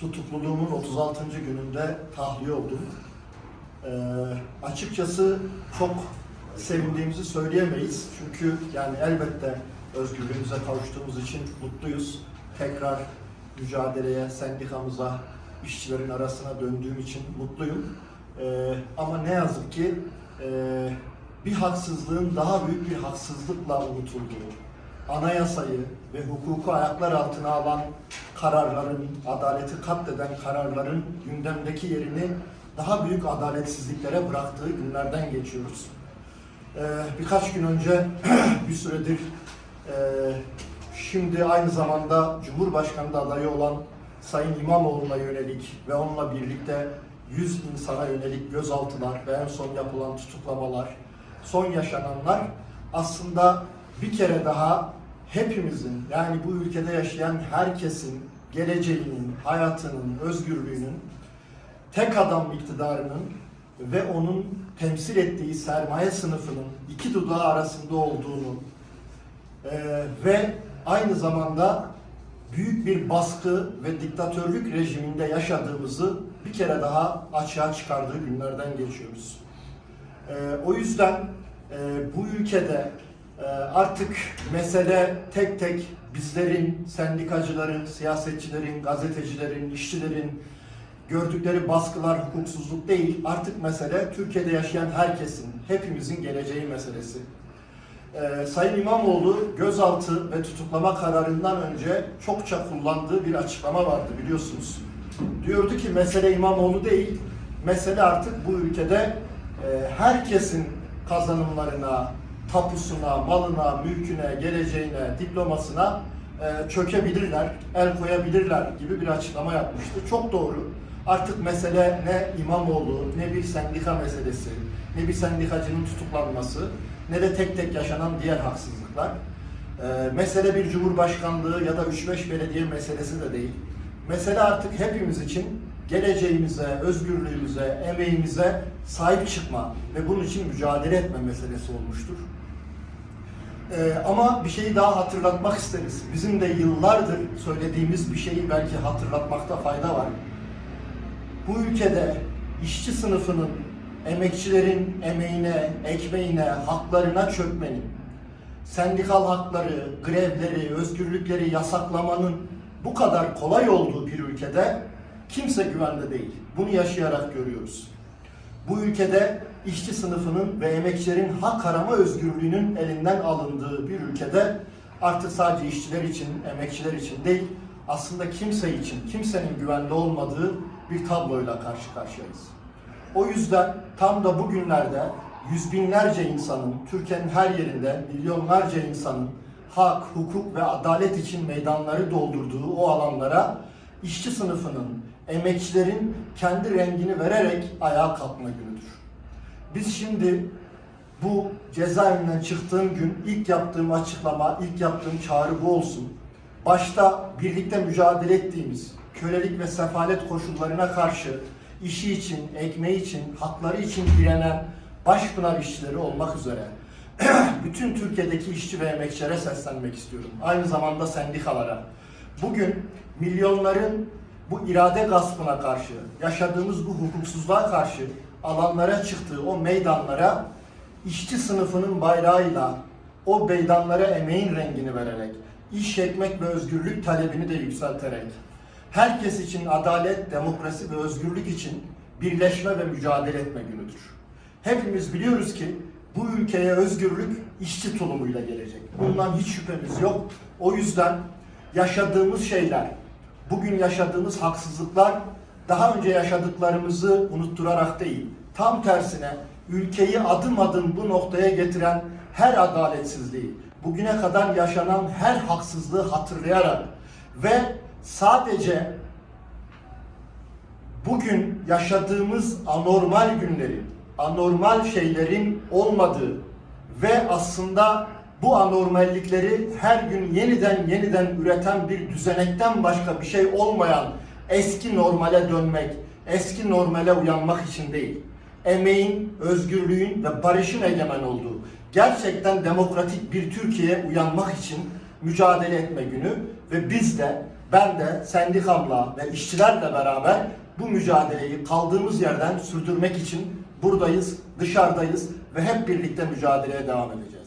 tutukluluğumun 36. gününde tahliye oldum. Ee, açıkçası çok sevindiğimizi söyleyemeyiz. Çünkü yani elbette özgürlüğümüze kavuştuğumuz için mutluyuz. Tekrar mücadeleye, sendikamıza, işçilerin arasına döndüğüm için mutluyum. Ee, ama ne yazık ki e, bir haksızlığın daha büyük bir haksızlıkla unutulduğu, anayasayı ve hukuku ayaklar altına alan kararların, adaleti katleden kararların gündemdeki yerini daha büyük adaletsizliklere bıraktığı günlerden geçiyoruz. Ee, birkaç gün önce bir süredir e, şimdi aynı zamanda Cumhurbaşkanı adayı olan Sayın İmamoğlu'na yönelik ve onunla birlikte 100 insana yönelik gözaltılar ve en son yapılan tutuklamalar, son yaşananlar aslında bir kere daha hepimizin yani bu ülkede yaşayan herkesin geleceğinin, hayatının, özgürlüğünün tek adam iktidarının ve onun temsil ettiği sermaye sınıfının iki dudağı arasında olduğunu eee, ve aynı zamanda büyük bir baskı ve diktatörlük rejiminde yaşadığımızı bir kere daha açığa çıkardığı günlerden geçiyoruz. Eee, o yüzden eee, bu ülkede artık mesele tek tek bizlerin, sendikacıların, siyasetçilerin, gazetecilerin, işçilerin gördükleri baskılar, hukuksuzluk değil. Artık mesele Türkiye'de yaşayan herkesin, hepimizin geleceği meselesi. Ee, Sayın İmamoğlu gözaltı ve tutuklama kararından önce çokça kullandığı bir açıklama vardı biliyorsunuz. Diyordu ki mesele İmamoğlu değil, mesele artık bu ülkede e, herkesin kazanımlarına, tapusuna, malına, mülküne, geleceğine, diplomasına e, çökebilirler, el koyabilirler gibi bir açıklama yapmıştı. Çok doğru. Artık mesele ne İmamoğlu, ne bir sendika meselesi, ne bir sendikacının tutuklanması, ne de tek tek yaşanan diğer haksızlıklar. Ee, mesele bir cumhurbaşkanlığı ya da 3-5 belediye meselesi de değil. Mesele artık hepimiz için geleceğimize, özgürlüğümüze, emeğimize sahip çıkma ve bunun için mücadele etme meselesi olmuştur. Ee, ama bir şeyi daha hatırlatmak isteriz. Bizim de yıllardır söylediğimiz bir şeyi belki hatırlatmakta fayda var. Bu ülkede işçi sınıfının, emekçilerin emeğine, ekmeğine, haklarına çökmenin, sendikal hakları, grevleri, özgürlükleri yasaklamanın bu kadar kolay olduğu bir ülkede kimse güvende değil. Bunu yaşayarak görüyoruz. Bu ülkede işçi sınıfının ve emekçilerin hak arama özgürlüğünün elinden alındığı bir ülkede artık sadece işçiler için, emekçiler için değil, aslında kimse için, kimsenin güvende olmadığı bir tabloyla karşı karşıyayız. O yüzden tam da bugünlerde yüz binlerce insanın, Türkiye'nin her yerinde milyonlarca insanın hak, hukuk ve adalet için meydanları doldurduğu o alanlara işçi sınıfının, emekçilerin kendi rengini vererek ayağa kalkma günüdür. Biz şimdi bu cezaevinden çıktığım gün ilk yaptığım açıklama, ilk yaptığım çağrı bu olsun. Başta birlikte mücadele ettiğimiz kölelik ve sefalet koşullarına karşı işi için, ekmeği için, hakları için direnen Başpınar işçileri olmak üzere bütün Türkiye'deki işçi ve emekçilere seslenmek istiyorum. Aynı zamanda sendikalara. Bugün milyonların bu irade gaspına karşı, yaşadığımız bu hukuksuzluğa karşı alanlara çıktığı o meydanlara işçi sınıfının bayrağıyla o meydanlara emeğin rengini vererek, iş ekmek ve özgürlük talebini de yükselterek, herkes için adalet, demokrasi ve özgürlük için birleşme ve mücadele etme günüdür. Hepimiz biliyoruz ki bu ülkeye özgürlük işçi tulumuyla gelecek. Bundan hiç şüphemiz yok. O yüzden yaşadığımız şeyler, bugün yaşadığımız haksızlıklar daha önce yaşadıklarımızı unutturarak değil, tam tersine ülkeyi adım adım bu noktaya getiren her adaletsizliği, bugüne kadar yaşanan her haksızlığı hatırlayarak ve sadece bugün yaşadığımız anormal günlerin, anormal şeylerin olmadığı ve aslında bu anormallikleri her gün yeniden yeniden üreten bir düzenekten başka bir şey olmayan eski normale dönmek, eski normale uyanmak için değil. Emeğin, özgürlüğün ve barışın egemen olduğu, gerçekten demokratik bir Türkiye'ye uyanmak için mücadele etme günü ve biz de ben de sendikamla ve işçilerle beraber bu mücadeleyi kaldığımız yerden sürdürmek için buradayız, dışarıdayız ve hep birlikte mücadeleye devam edeceğiz.